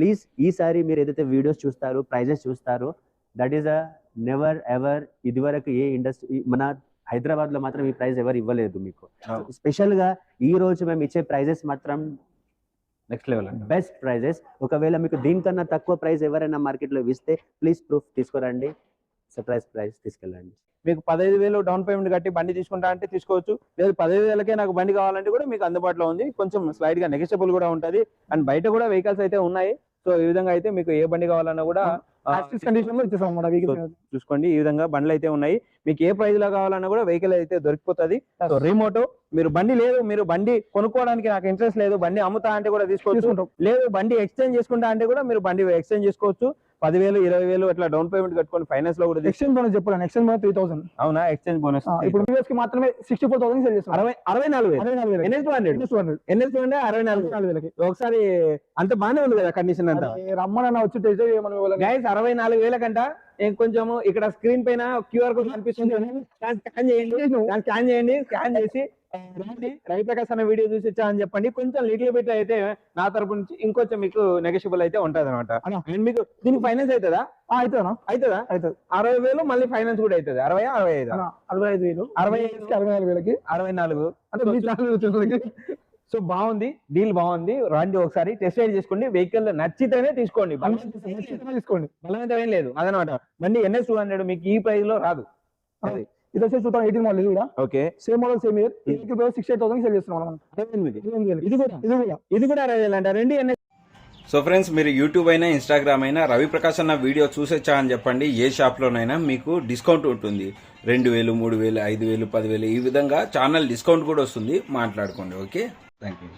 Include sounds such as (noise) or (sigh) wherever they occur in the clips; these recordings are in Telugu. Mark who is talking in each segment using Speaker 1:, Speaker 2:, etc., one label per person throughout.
Speaker 1: ప్లీజ్ ఈసారి మీరు ఏదైతే వీడియోస్ చూస్తారో ప్రైజెస్ చూస్తారో that is a never ever ఇదివరకు ఏ ఇండస్ట్రీ మన హైదరాబాద్లో మాత్రం ఈ ప్రైస్ ఎవరు ఇవ్వలేదు మీకు.
Speaker 2: Oh.
Speaker 1: స్పెషల్గా ఈ రోజు మేము ఇచ్చే ప్రైజెస్ మాత్రం
Speaker 2: నెక్స్ట్ లెవెల్
Speaker 1: బెస్ట్ ప్రైజెస్ ఒకవేళ మీకు దీనికన్నా తక్కువ ప్రైస్ ఎవరైనా మార్కెట్లో ఇస్తే ప్లీజ్ ప్రూఫ్ తీసుకురండి. సర్ప్రైజ్ ప్రైస్ తీసుకెళ్ళండి.
Speaker 2: మీకు పదహైదు వేలు డౌన్ పేమెంట్ కట్టి బండి తీసుకుంటా అంటే తీసుకోవచ్చు. లేదు పదహైదు వేలకే నాకు బండి కావాలంటే కూడా మీకు అందుబాటులో ఉంది. కొంచెం స్లైడ్గా నెగెషియబుల్ కూడా ఉంటది. అండ్ బయట కూడా వెహికల్స్ అయితే ఉన్నాయి. సో ఈ విధంగా అయితే మీకు ఏ బండి కావాలన్నా కూడా చూసుకోండి ఈ విధంగా బండ్లు అయితే ఉన్నాయి. మీకు ఏ ప్రైస్లో కావాలన్నా కూడా వెహికల్ అయితే దొరికిపోతుంది. సో రిమోట్ మీరు బండి లేదు మీరు బండి కొనుక్కోవడానికి నాకు ఇంట్రెస్ట్ లేదు బండి అమ్ముతా అంటే కూడా తీసుకోవచ్చు. లేదు బండి ఎక్స్చేంజ్ చేసుకుంటా అంటే కూడా మీరు బండి ఎక్స్చేంజ్ చేసుకోవచ్చు. పదివేలు ఇరవై వేలు అట్లా డౌన్ పేమెంట్ కట్టుకొని ఫైనాన్స్లో కూడా
Speaker 3: ఎక్స్చేంజ్ బోనస్ చెప్పాను ఎక్స్చేంజ్ బోనస్ త్రీ థౌసండ్
Speaker 2: అవునా? ఎక్స్చేంజ్ బోనస్
Speaker 3: ఇప్పుడు యూఎస్కి మాత్రమే సిక్స్టీ ఫోర్ థౌసండ్ సేల్ చేస్తాం.
Speaker 2: అరవై అరవై నాలుగు వేలు.
Speaker 3: అరవై నాలుగు
Speaker 2: NS two hundred
Speaker 3: two hundred
Speaker 2: NS two hundred అరవై నాలుగు
Speaker 3: నాలుగు వేలకి.
Speaker 2: ఒకసారి అంత బాగానే ఉంది కదా కండిషన్ అంతా.
Speaker 3: రమ్మనన్న వచ్చి టెస్ట్
Speaker 2: గైస్ అరవై నాలుగు వేల కంట కొంచెము ఇక్కడ స్క్రీన్ పైన క్యూఆర్ కోడ్ కనిపిస్తుంది. స్కాన్ చేయండి. స్కాన్ చేయండి. స్కాన్ చేసి రండి రవి ప్రకాశ్ అన్న వీడియో చూసి ఇచ్చా అని చెప్పండి. కొంచెం లిటిల్ బిట్ అయితే నా తరపు నుంచి ఇంకొంచెం మీకు నెగోషియబుల్ అయితే ఉంటది అనమాట. అండ్ మీకు దీనికి ఫైనాన్స్ అవుతుందా
Speaker 3: అవుతుందా
Speaker 2: అవుతుందా
Speaker 3: అవుతుంది
Speaker 2: అరవై వేలు మళ్ళీ ఫైనాన్స్ కూడా అవుతుంది అరవై అరవై ఐదు?
Speaker 3: అరవై ఐదు వేలు.
Speaker 2: అరవై
Speaker 3: కి అరవై నాలుగు వేలకి.
Speaker 2: అరవై నాలుగు.
Speaker 3: అంటే మీ ఛానల్ వచ్చిన
Speaker 2: సో బాగుంది. డీల్ బాగుంది. రండి ఒకసారి. టెస్ట్ రైడ్ చేసుకోండి. వెహికల్ నచ్చితేనే తీసుకోండి.
Speaker 3: తీసుకోండి.
Speaker 2: బలవంతం ఏం లేదు. అదనమాట బండి ఎన్ఎస్ టూ హండ్రెడ్ మీకు ఈ ప్రైస్లో రాదు. అది.
Speaker 3: ఇది వచ్చేసి టూ థౌసండ్ ఎయిటీన్ మోడల్ ఇది కూడా.
Speaker 2: Okay
Speaker 3: same model same year vehicle six eight thousand sale చేస్తున్నాం మనం.
Speaker 2: ఇది కూడా.
Speaker 3: ఇది కూడా.
Speaker 2: ఇది కూడా అరవై వేలు అంట రెండు ఎన్ఎస్
Speaker 4: సో ఫ్రెండ్స్ మీరు యూట్యూబ్ అయినా ఇన్స్టాగ్రామ్ అయినా రవి ప్రకాష్ అన్న వీడియో చూసొచ్చా అని చెప్పండి. ఏ షాప్లోనైనా మీకు డిస్కౌంట్ ఉంటుంది. రెండు వేలు మూడు వేలు ఐదు వేలు పదివేలు ఈ విధంగా ఛానల్ డిస్కౌంట్ కూడా వస్తుంది. మాట్లాడుకోండి ఓకే థ్యాంక్ యూ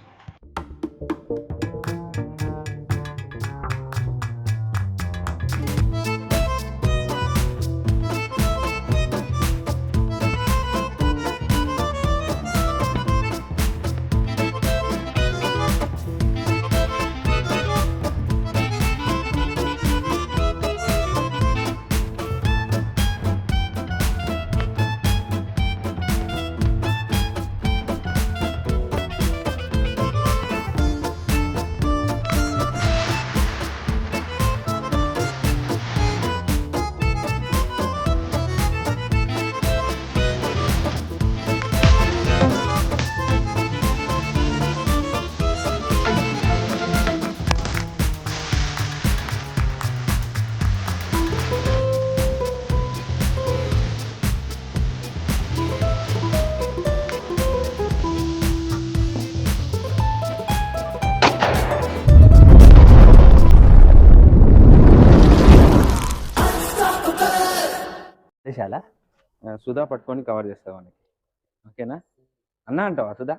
Speaker 2: సుధా పట్టుకొని కవర్ చేస్తాం మనకి ఓకేనా? అన్నా అంటావా Sudha?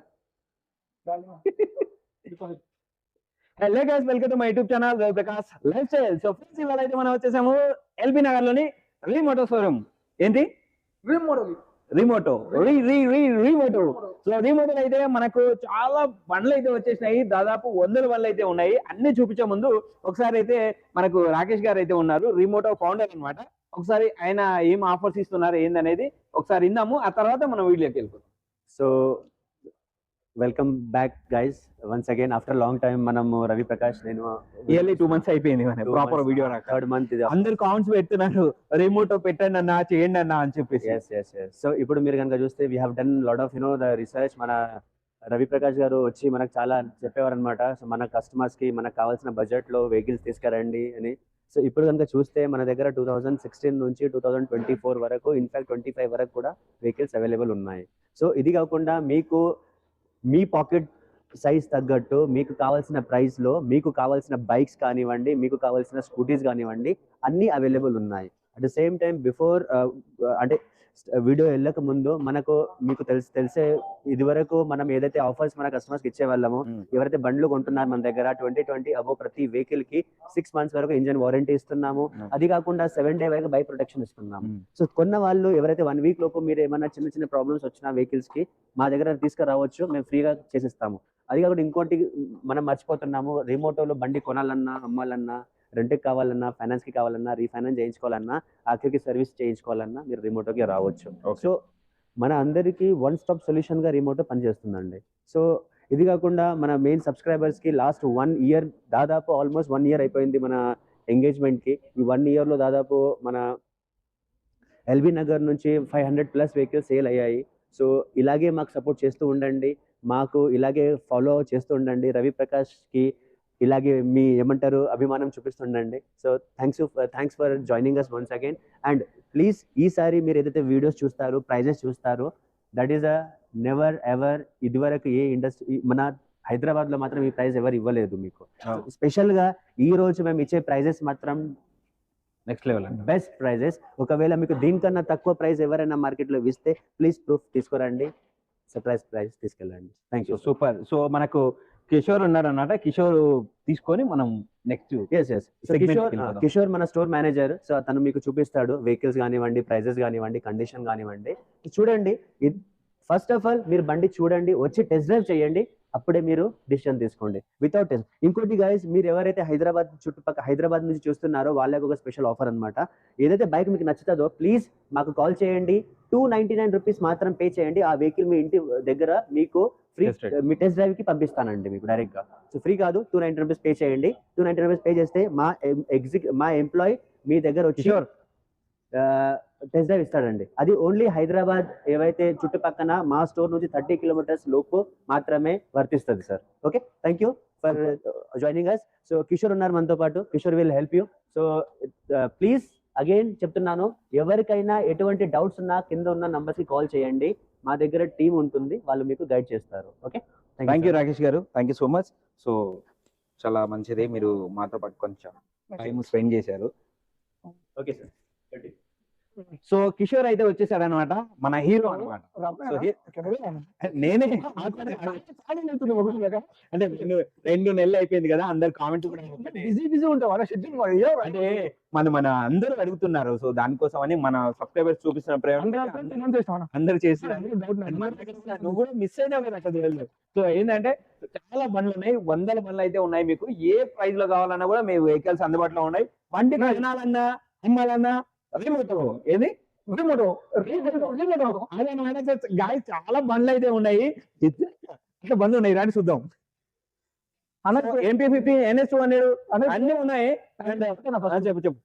Speaker 2: Hello guys welcome to my YouTube channel Ravi Prakash lifestyle so friends ఇవాళ అయితే మనం వచ్చేసాము ఎల్బీ నగర్లోని రీమోటో షోరూమ్ ఏంటి?
Speaker 3: మోడల్
Speaker 2: రిమోటో రీ. రీ రీ రిమోటో సో రిమోటో అయితే మనకు చాలా బండ్లు అయితే వచ్చేసినాయి. దాదాపు వందల బండ్లు అయితే ఉన్నాయి. అన్ని చూపించే ముందు ఒకసారి అయితే మనకు రాకేష్ గారు అయితే ఉన్నారు. రిమోటో ఫౌండర్ అన్నమాట. ఒకసారి ఆయన ఏం ఆఫర్స్ ఇస్తున్నారు ఏందనేది ఒకసారి ఇందాము ఆ తర్వాత మనం వీడియోకి వెళ్ళిపోతాం
Speaker 1: so welcome back guys once again after long time మనము రవి ప్రకాష్ నేను
Speaker 2: ఇయర్లీ టూ మంత్స్ అయిపోయింది మన ప్రాపర్ వీడియో
Speaker 1: థర్డ్ మంత్ ఇది.
Speaker 2: అందరు కామెంట్స్ పెడుతున్నారు. రిమోటో పెట్టండి అన్న చేయండి అన్న అని చెప్పేసి.
Speaker 1: ఎస్ ఎస్ ఎస్ సో ఇప్పుడు మీరు కనుక చూస్తే we have done lot of you know the research మన రవి ప్రకాష్ గారు వచ్చి మనకు చాలా చెప్పేవారు అనమాట సో మన కస్టమర్స్కి మనకు కావాల్సిన బడ్జెట్లో వెహికల్స్ తీసుకురండి అని. సో ఇప్పుడు కనుక చూస్తే మన దగ్గర టూ థౌజండ్ సిక్స్టీన్ నుంచి టూ థౌజండ్ ట్వంటీ ఫోర్ వరకు ఇన్ఫాక్ట్ ట్వంటీ ఫైవ్ వరకు కూడా వెహికల్స్ అవైలబుల్ ఉన్నాయి. సో ఇది కాకుండా మీకు మీ పాకెట్ సైజ్ తగ్గట్టు మీకు కావాల్సిన ప్రైస్లో మీకు కావాల్సిన బైక్స్ కానివ్వండి మీకు కావాల్సిన స్కూటీస్ కానివ్వండి అన్నీ అవైలబుల్ ఉన్నాయి. At the same time before అంటే వీడియో వెళ్ళక ముందు మనకు మీకు తెలిసి తెలిసే ఇది వరకు మనం ఏదైతే ఆఫర్స్ మన కస్టమర్స్కి ఇచ్చే వాళ్ళము
Speaker 2: Mm.
Speaker 1: ఎవరైతే బండ్లు కొంటున్నారు మన దగ్గర ట్వంటీ ట్వంటీ అబో ప్రతి వెహికల్కి సిక్స్ మంత్స్ వరకు ఇంజన్ వారంటీ ఇస్తున్నాము. అది కాకుండా సెవెన్ డే వరకు బైక్ ప్రొటెక్షన్ ఇస్తున్నాము. సో కొన్న వాళ్ళు ఎవరైతే వన్ వీక్ లోపు మీరు ఏమైనా చిన్న చిన్న ప్రాబ్లమ్స్ వచ్చిన వెహికల్స్కి మా దగ్గర తీసుకురావచ్చు మేము ఫ్రీగా చేసిస్తాము అది కాకుండా ఇంకోటి మనం మర్చిపోతున్నాము రిమోటోలో బండి కొనాలన్నా అమ్మాలన్నా రెంట్కి కావాలన్నా ఫైనాన్స్కి కావాలన్నా రీఫైనాన్స్ చేయించుకోవాలన్నా ఆఖరికి సర్వీస్ చేయించుకోవాలన్నా మీరు రిమోటోకి రావచ్చు. సో మన అందరికీ వన్ స్టాప్ సొల్యూషన్గా రిమోటో పనిచేస్తుందండి. సో ఇది కాకుండా మన మెయిన్ సబ్స్క్రైబర్స్కి లాస్ట్ వన్ ఇయర్ దాదాపు ఆల్మోస్ట్ వన్ ఇయర్ అయిపోయింది మన ఎంగేజ్మెంట్కి. ఈ వన్ ఇయర్లో దాదాపు మన ఎల్బీ నగర్ నుంచి five hundred plus vehicles sale అయ్యాయి. సో ఇలాగే మాకు సపోర్ట్ చేస్తూ ఉండండి. మాకు ఇలాగే ఫాలో చేస్తూ ఉండండి. రవి ప్రకాష్కి ఇలాగే మీ ఏమంటారు అభిమానం చూపిస్తుండండి. So thanks thanks for joining us once again and please ఈసారి మీరు ఏదైతే వీడియోస్ చూస్తారో ప్రైజెస్ చూస్తారో that is a never ever ఇదివరకు ఏ ఇండస్ట్రీ మన హైదరాబాద్లో మాత్రం ఈ ప్రైస్ ఎవరు ఇవ్వలేదు మీకు. స్పెషల్గా ఈ రోజు మేము ఇచ్చే ప్రైజెస్ మాత్రం
Speaker 2: నెక్స్ట్ లెవెల్
Speaker 1: బెస్ట్ ప్రైజెస్ ఒకవేళ మీకు దీనికన్నా తక్కువ ప్రైస్ ఎవరైనా మార్కెట్లో ఇస్తే ప్లీజ్ ప్రూఫ్ తీసుకురండి. సర్ప్రైజ్ ప్రైస్ తీసుకెళ్ళండి. థ్యాంక్ యూ
Speaker 2: సూపర్ సో మనకు కిషోర్ ఉన్నాడు అన్నమాట కిషోర్ తీసుకొని మనం next
Speaker 1: S S
Speaker 2: Segment
Speaker 1: Kishore. Kishore మన స్టోర్ మేనేజర్ సో తను మీకు చూపిస్తాడు. వెహికల్స్ కానివ్వండి ప్రైజెస్ కానివ్వండి కండిషన్ కానివ్వండి. చూడండి. ఫస్ట్ ఆఫ్ ఆల్ మీరు బండి చూడండి. వచ్చి టెస్ట్ డ్రైవ్ చేయండి. అప్పుడే మీరు డిసిషన్ తీసుకోండి. వితౌట్ టెస్ట్ ఇంకోటి గైస్ మీరు ఎవరైతే హైదరాబాద్ చుట్టుపక్కల హైదరాబాద్ నుంచి చూస్తున్నారో వాళ్ళకి ఒక స్పెషల్ ఆఫర్ అన్నమాట. ఏదైతే బైక్ మీకు నచ్చుతుందో ప్లీజ్ మాకు కాల్ చేయండి. టూ నైన్టీ నైన్ రూపీస్ మాత్రం పే చేయండి. ఆ వెహికల్ మీ ఇంటి దగ్గర మీకు ఫ్రీ. మీ టెస్ట్ డ్రైవ్కి పంపిస్తానండి మీకు డైరెక్ట్గా. సో ఫ్రీ కాదు టూ నైన్టీ రూపీస్ పే చేయండి. టూ నైన్టీ రూపీస్ పే చేస్తే మా ఎగ్జిక్ మా ఎంప్లాయీ మీ దగ్గర వచ్చి టెస్ట్ డ్రైవ్ ఇస్తాడండి. అది ఓన్లీ హైదరాబాద్ ఏవైతే చుట్టుపక్కన మా స్టోర్ నుంచి థర్టీ కిలోమీటర్స్ లోపు మాత్రమే వర్తిస్తుంది sir. Okay thank you for joining us so Kishore ఉన్నారు మనతో పాటు. Kishore will help you so please again చెప్తున్నాను ఎవరికైనా ఎటువంటి డౌట్స్ ఉన్నా కింద ఉన్న numbers కి కాల్ చేయండి. మా దగ్గర టీం ఉంటుంది వాళ్ళు మీకు గైడ్ చేస్తారు. Okay?
Speaker 2: Thank you Rakesh garu. Thank you so much so చాలా మంచిది. మీరు మాతో పాటు కొంచెం టైం స్పెండ్ చేశారు.
Speaker 1: ఓకే సార్
Speaker 2: సో కిషోర్ అయితే వచ్చేసాడు అనమాట మన హీరో అనమాట నేనే అంటే రెండు నెలలు అయిపోయింది కదా అందరు కామెంట్ కూడా.
Speaker 3: బిజీ బిజీ ఉంటాం అలా షెడ్యూల్
Speaker 2: అంటే మన మన అందరూ అడుగుతున్నారు సో దానికోసం అని మన సబ్స్క్రైబర్స్ చూపిస్తున్న ప్రేమ అందరు చేస్తున్నారు నువ్వు కూడా మిస్ అయినావు కదా. సో ఏంటంటే చాలా బండ్లు ఉన్నాయి వందల బండ్లు అయితే ఉన్నాయి మీకు. ఏ ప్రైస్లో కావాలన్నా కూడా మీ వెహికల్స్ అందుబాటులో ఉన్నాయి. బండి కొనాలన్నా అమ్మాలన్నా రిమోట్ ఏది? రిమోట్ రిమోట్ గాయ చాలా బండ్లు అయితే ఉన్నాయి. అట్లా బండ్లు ఉన్నాయి. రాని చూద్దాం. MP fifty NS two hundred అన్ని ఉన్నాయి. చెప్పు చెప్పు.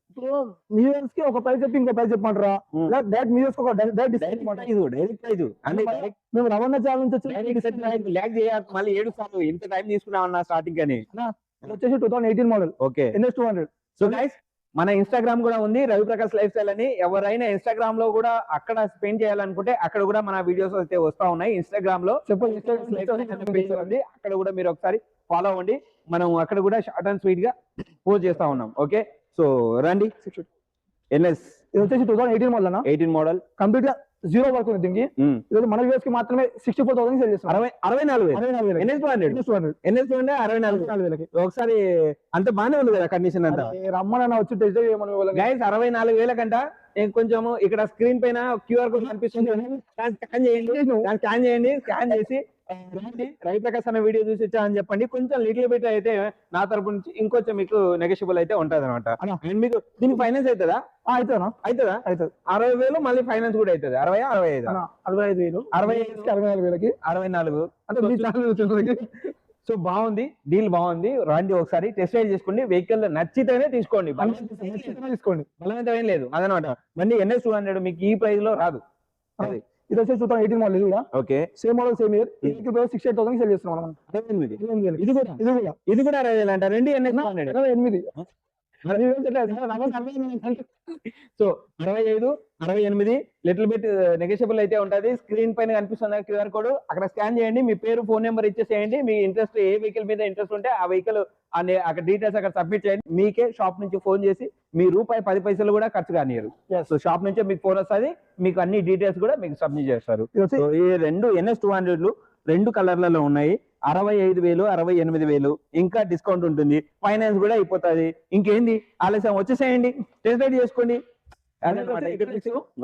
Speaker 3: కి ఒక ప్రైస్ చెప్పి ఇంకో ప్రైస్ చెప్పమంటారా. డైరెక్ట్కి ఒక డైరెక్ట్
Speaker 2: ప్రైజ్ డైరెక్ట్ ప్రైజ్ అంటే direct
Speaker 3: మేము రవాణా ఛానల్ నుంచి వచ్చి
Speaker 2: డైరెక్ట్ ల్యాక్ చేయాలి. మళ్ళీ ఏడు సార్లు ఇంత టైం తీసుకున్నామన్నా స్టార్టింగ్ అని
Speaker 3: వచ్చేసి two thousand eighteen model
Speaker 2: okay
Speaker 3: NS two hundred
Speaker 2: so guys మన ఇన్స్టాగ్రామ్ కూడా ఉంది రవి ప్రకాష్ లైఫ్ స్టైల్ అని. ఎవరైనా ఇన్స్టాగ్రామ్లో కూడా అక్కడ స్పెండ్ చేయాలనుకుంటే అక్కడ కూడా మన వీడియోస్ అయితే వస్తా ఉన్నాయి. ఇన్స్టాగ్రామ్లో ఉంది. అక్కడ కూడా మీరు ఒకసారి ఫాలో అవ్వండి. మనం అక్కడ కూడా షార్ట్ అండ్ స్వీట్గా పోస్ట్ చేస్తా ఉన్నాం. ఓకే సో రండి. ఎన్ఎస్
Speaker 3: ఇది వచ్చేసి two thousand eighteen model
Speaker 2: eighteen model
Speaker 3: కంప్లీట్గా జీరో వర్క్ ఉంది దీనికి. ఇది మన వ్యూస్కి మాత్రమే సిక్స్టీ ఫోర్ థౌసండ్ సేల్ చేస్తున్నాం.
Speaker 2: అరవై అరవై నాలుగు
Speaker 3: అరవై నాలుగు
Speaker 2: NS two hundred.
Speaker 3: Two hundred.
Speaker 2: NS two hundred అరవై నాలుగు
Speaker 3: నాలుగు వేలకి.
Speaker 2: ఒకసారి అంత బాగానే ఉంది కదా కండిషన్ అంతా.
Speaker 3: రమ్మనన్న వచ్చి టెస్ట్
Speaker 2: గైస్ అరవై నాలుగు వేల కంట కొంచెం ఇక్కడ స్క్రీన్ పైన క్యూఆర్ కోడ్ కనిపిస్తుంది. స్కాన్ చేయండి. స్కాన్ చేయండి స్కాన్ చేసి రండి రవి ప్రకాశ్ అనే వీడియో చూసి వచ్చా అని చెప్పండి. కొంచెం లిటిల్ బిట్ అయితే నా తరపు నుంచి ఇంకొంచెం మీకు నెగోషియబుల్ అయితే ఉంటది అనమాట. అండ్ మీకు దీనికి ఫైనాన్స్ అవుతుందా
Speaker 3: అవుతుందా
Speaker 2: అవుతుందా
Speaker 3: అవుతుంది
Speaker 2: అరవై వేలు మళ్ళీ ఫైనాన్స్ కూడా అవుతుంది అరవై అరవై ఐదు.
Speaker 3: అరవై ఐదు వేలు.
Speaker 2: అరవై
Speaker 3: అరవై నాలుగు వేలకి.
Speaker 2: అరవై నాలుగు.
Speaker 3: అంటే మీ ఛానల్
Speaker 2: సో బాగుంది. డీల్ బాగుంది. రండి ఒకసారి. టెస్ట్ రైడ్ చేసుకోండి. వెహికల్ నచ్చితేనే తీసుకోండి.
Speaker 3: తీసుకోండి.
Speaker 2: బలవంతం ఏం లేదు. అదనమాట బండి ఎన్ఎస్ టూ హండ్రెడ్ మీకు ఈ ప్రైస్లో రాదు. అది.
Speaker 3: ఇది వచ్చేసి టూ థౌసండ్ ఎయిటీన్ మోడల్ ఇది కూడా.
Speaker 2: Okay.
Speaker 3: Same model same year six eight thousand sale చేస్తున్నాం మనం.
Speaker 2: ఎనిమిది.
Speaker 3: ఎనిమిది.
Speaker 2: ఇది కూడా?
Speaker 3: ఇది కూడా.
Speaker 2: ఇది కూడా అరవై వేలు అంట రెండు
Speaker 3: ఇరవై ఎనిమిది.
Speaker 2: సో అరవై ఐదు అరవై ఎనిమిది లిటిల్ బిట్ నెగోషియబుల్ అయితే ఉంటది. స్క్రీన్ పైన కనిపిస్తున్న క్యూఆర్ కోడ్ అక్కడ స్కాన్ చేయండి. మీ పేరు ఫోన్ నెంబర్ ఇచ్చేసేయండి. మీ ఇంట్రెస్ట్ ఏ వెహికల్ మీద ఇంట్రెస్ట్ ఉంటే ఆ వెహికల్ అక్కడ డీటెయిల్స్ అక్కడ సబ్మిట్ చేయండి. మీకే షాప్ నుంచి ఫోన్ చేసి మీ రూపాయి పది పైసలు కూడా ఖర్చు కానియరు. సో షాప్ నుంచే మీకు ఫోన్ వస్తుంది. మీకు అన్ని డీటెయిల్స్ కూడా మీకు సబ్మిట్ చేస్తారు. సో ఈ రెండు ఎన్ఎస్ టూ హండ్రెడ్లు రెండు కలర్లలో ఉన్నాయి. అరవై ఐదు వేలు అరవై ఎనిమిది వేలు. ఇంకా డిస్కౌంట్ ఉంటుంది. ఫైనాన్స్ కూడా అయిపోతుంది. ఇంకేంది? ఆలస్యం. వచ్చేసేయండి. టెస్ట్ రైడ్ చేసుకోండి.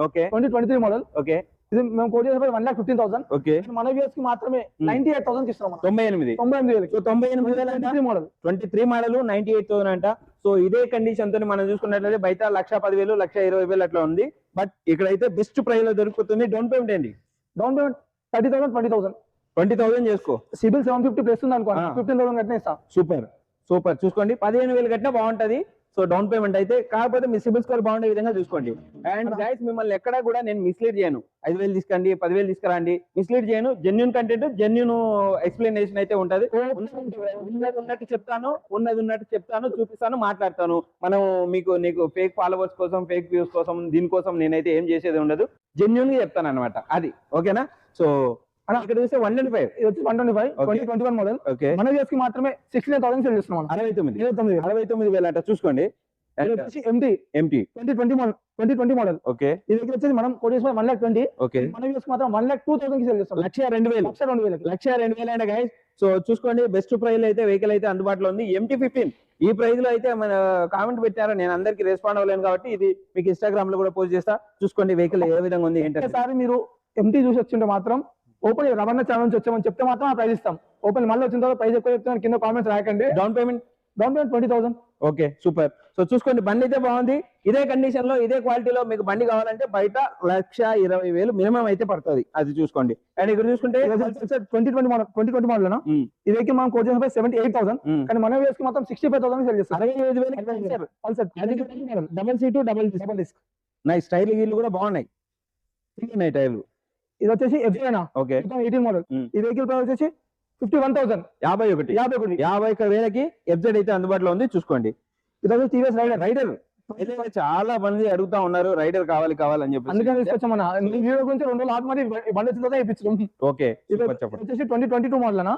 Speaker 2: Okay
Speaker 3: twenty twenty three model
Speaker 2: okay
Speaker 3: ఇది మేము కోట్ చేసిన one lakh fifteen thousand
Speaker 2: okay
Speaker 3: మన కి మాత్రమే నైన్టీ ఎయిట్ థౌసండ్ ఇస్తున్నాం.
Speaker 2: తొంభై ఎనిమిది.
Speaker 3: తొంభై ఎనిమిది వేలకి.
Speaker 2: సో తొంభై ఎనిమిది వేలు
Speaker 3: three model
Speaker 2: twenty three model ninety eight thousand అంట. సో ఇదే కండిషన్తో మనం చూసుకున్నట్లయితే బయట లక్ష పది వేలు లక్ష ఇరవై వేలు అట్లా ఉంది. బట్ ఇక్కడైతే బెస్ట్ ప్రైస్లో దొరుకుతుంది. డౌన్ పేమెంట్ ఏంటి?
Speaker 3: Down payment thirty thousand twenty thousand
Speaker 2: twenty thousand చేసుకో.
Speaker 3: సిబిల్ సెవెన్ ఫిఫ్టీ ప్లస్ ఉంది అనుకో. ఫిఫ్టీన్ థౌసండ్ కట్టిన ఇస్తా.
Speaker 2: సూపర్. సూపర్. చూసుకోండి. పదిహేను వేలు కట్టినా బాగుంటది. సో డౌన్ పేమెంట్ అయితే కాకపోతే మీ సిబిల్ స్కోర్ బాగుండే విధంగా చూసుకోండి. అండ్ గైస్ మిమ్మల్ని ఎక్కడా కూడా నేను మిస్లీడ్ చేయను. ఐదు వేలు తీసుకోండి పదివేలు తీసుకురండి. మిస్లీడ్ చేయను. జెన్యున్ కంటెంట్ జెన్యున్ ఎక్స్ప్లెనేషన్ అయితే ఉంటది. ఉన్నది ఉన్నట్టు చెప్తాను. ఉన్నది ఉన్నట్టు చెప్తాను. చూపిస్తాను మాట్లాడతాను. మనం మీకు నీకు ఫేక్ ఫాలోవర్స్ కోసం ఫేక్ వ్యూస్ కోసం దీనికోసం నేనైతే ఏం చేసేది ఉండదు. జెన్యున్గా చెప్తాను అనమాట అది. ఓకేనా? సో ఇక్కడ చూస్తే వన్ ట్వంటీ ఫైవ్
Speaker 3: ఇది వచ్చి one twenty five. Twenty twenty one model
Speaker 2: okay
Speaker 3: మన కి మాత్రమే సిక్స్టీ నైన్ థౌసండ్ సేల్ చేస్తున్నాం మనం.
Speaker 2: అరవై తొమ్మిది.
Speaker 3: ఇరవై తొమ్మిది. వేలు.
Speaker 2: అరవై తొమ్మిది వేలు అంట చూసుకోండి.
Speaker 3: MT
Speaker 2: MT
Speaker 3: twenty twenty model twenty twenty model
Speaker 2: okay
Speaker 3: ఇది దగ్గర వచ్చేసి మనం కోటి వన్ లాక్ ట్వంటీ
Speaker 2: ఓకే
Speaker 3: మన యూఎస్ మాత్రం వన్ లాక్ టూ థౌసండ్కి సేల్ చేస్తాం
Speaker 2: లక్ష రెండు వేలు.
Speaker 3: లక్ష రెండు వేలకి.
Speaker 2: లక్ష రెండు వేలు అయినా గైస్ సో చూసుకోండి. బెస్ట్ ప్రైస్ అయితే వెహికల్ అయితే అందుబాటులో ఉంది. ఎంటీ ఫిఫ్టీన్ ఈ ప్రైస్లో అయితే మన కామెంట్ పెట్టారు. నేను అందరికి రెస్పాండ్ అవ్వలేను కాబట్టి ఇది మీకు ఇన్స్టాగ్రామ్లో కూడా పోస్ట్ చేస్తా. చూసుకోండి వెహికల్ ఏ విధంగా ఉంది ఏంటంటే
Speaker 3: ఒకసారి మీరు ఎంటీ చూసి వచ్చింటే మాత్రం ఓపెన్ రవాణా ఛానల్ నుంచి వచ్చామని చెప్తే మాత్రం ఆ ప్రైస్ ఇస్తాం. ఓపెన్ మళ్ళీ వచ్చిన తర్వాత ప్రైస్ ఎక్కువ కింద కామెంట్స్ రాకండి
Speaker 2: down payment
Speaker 3: down payment twenty thousand
Speaker 2: okay super so చూసుకోండి బండి అయితే బాగుంది. ఇదే కండిషన్లో ఇదే క్వాలిటీలో మీకు బండి కావాలంటే బయట లక్ష ఇరవై వేలు మినిమం అయితే పడుతుంది. అది చూసుకోండి. అండ్ ఇక్కడ చూసుకుంటే
Speaker 3: twenty twenty model twenty twenty model
Speaker 2: మ్మ్.
Speaker 3: ఈ వెహికల్ మనం కోట్ చేసిన సెవెంటీ ఎయిట్ థౌసండ్. కానీ మన కి మొత్తం సిక్స్టీ ఫైవ్ థౌసండ్ సేల్ చేస్తాం
Speaker 2: అరవై ఐదు వేలు
Speaker 3: Pulsar
Speaker 2: double seat double double disc nice టైర్లు గీళ్ళు కూడా బాగున్నాయి. ఉన్నాయి టైర్లు.
Speaker 3: ఇది వచ్చేసి ఎఫ్జైనా?
Speaker 2: ఓకే.
Speaker 3: Eighteen model. ఈ వెహికల్ ప్రైస్ వచ్చేసి ఫిఫ్టీ వన్ థౌసండ్
Speaker 2: యాభై ఒకటి.
Speaker 3: యాభై ఒకటి.
Speaker 2: యాభై ఒక్క వేలకి ఎఫ్జెడ్ అయితే అందుబాటులో ఉంది చూసుకోండి.
Speaker 3: ఇది టీవీఎస్ రైడర్
Speaker 2: రైడర్ చాలా మంది అడుగుతా ఉన్నారు రైడర్ కావాలి కావాలని చెప్పి
Speaker 3: అందుకని తీసుకొచ్చాం మన ఈ వీడియో గురించి రెండు రోజులు మరి బండి ఇప్పించాం
Speaker 2: ఓకే
Speaker 3: వచ్చేసి ట్వంటీ ట్వంటీ టూ మోడల్ అన్న.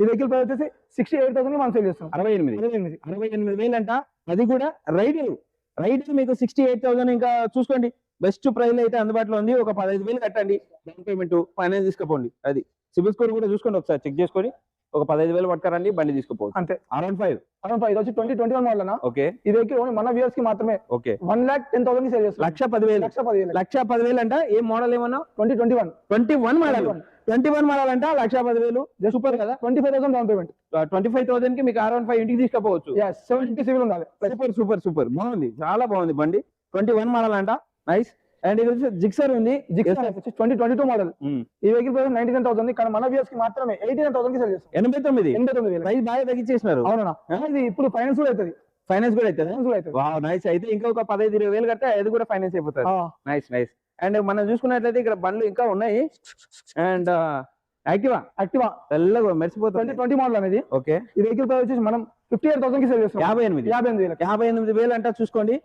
Speaker 3: ఈ వెహికల్ ప్రైస్ వచ్చేసి సిక్స్టీ ఎయిట్ థౌసండ్ మనం సేల్ చేస్తాం
Speaker 2: అరవై ఎనిమిది.
Speaker 3: అరవై ఎనిమిది.
Speaker 2: అరవై ఎనిమిది వేలు అంట అది కూడా రైడర్ రైడర్ మీకు సిక్స్టీ ఎయిట్ థౌసండ్ ఇంకా చూసుకోండి. బెస్ట్ ప్రైస్ అయితే అందుబాటులో ఉంది. ఒక పదహైదు వేలు కట్టండి. డౌన్ పేమెంట్ ఫైనాన్స్ తీసుకుపోండి. అది సిబిల్ స్కోర్ కూడా చూసుకోండి ఒకసారి. చెక్ చేసుకొని ఒక పదహైదు వేలు పట్టుకరండి బండి తీసుకుపోవచ్చు.
Speaker 3: అంతే.
Speaker 2: అరౌండ్ ఫైవ్
Speaker 3: అరవై ఇది వచ్చి twenty twenty one model
Speaker 2: okay.
Speaker 3: ఈ వెహికల్ ఓన్లీ మన వ్యూస్కి మాత్రమే.
Speaker 2: Okay.
Speaker 3: One lakh ten thousand sale చేస్తాం
Speaker 2: లక్ష పదివేలు.
Speaker 3: లక్ష పదివేలు.
Speaker 2: లక్ష పదివేలు అంట. ఏ మోడల్ ఏమన్నా?
Speaker 3: Twenty twenty one
Speaker 2: twenty one model twenty one model అంట. లక్ష పదివేలు. సూపర్ కదా?
Speaker 3: Twenty five thousand down payment
Speaker 2: twenty five థౌసండ్కి మీకు అరౌండ్ ఫైవ్ ఇంటికి తీసుకుపోవచ్చు.
Speaker 3: సెవెన్ ఫిఫ్టీ సివిల్ ఉండాలి.
Speaker 2: సూపర్ సూపర్ సూపర్ బాగుంది. చాలా బాగుంది బండి. ట్వంటీ వన్ మోడల్ అంట. నైస్ అండ్ ఇది వచ్చి జిక్సర్ ఉంది.
Speaker 3: Twenty twenty two model. ఈ vehicle price ninety nine thousand కానీ మన వ్యూస్కి మాత్రమే ఎయిటీ నైన్ థౌసండ్కి సేల్ చేస్తాం.
Speaker 2: ఎనభై తొమ్మిది?
Speaker 3: ఎనభై తొమ్మిది
Speaker 2: ప్రైస్ బాగా తగ్గించేసినారు.
Speaker 3: అవునా ఇది ఇప్పుడు ఫైనాన్స్ కూడా అవుతుంది.
Speaker 2: ఫైనాన్స్ కూడా అవుతుంది?
Speaker 3: ఫైనాన్స్ కూడా అవుతుంది.
Speaker 2: వావ్ నైస్ అయితే ఇంకొక పదహైదు ఇరవై వేలు కడితే అది కూడా ఫైనాన్స్ అయిపోతుంది. నైస్ నైస్ అండ్ మనం చూసుకున్నట్లయితే ఇక్కడ బండ్లు ఇంకా ఉన్నాయి. అండ్ యాక్టివా
Speaker 3: యాక్టివా
Speaker 2: తెల్లగా మెరిసిపోతుంది.
Speaker 3: ట్వంటీ మోడల్ అనేది.
Speaker 2: ఓకే
Speaker 3: ఈ వెహికల్ ప్రైస్ వచ్చేసి మనం ఫిఫ్టీ ఎయిట్ థౌసండ్కి సేల్ చేస్తాం.
Speaker 2: యాభై ఎనిమిది.
Speaker 3: యాభై ఎనిమిది
Speaker 2: యాభై ఎనిమిది వేలు అంట చూసుకోండి.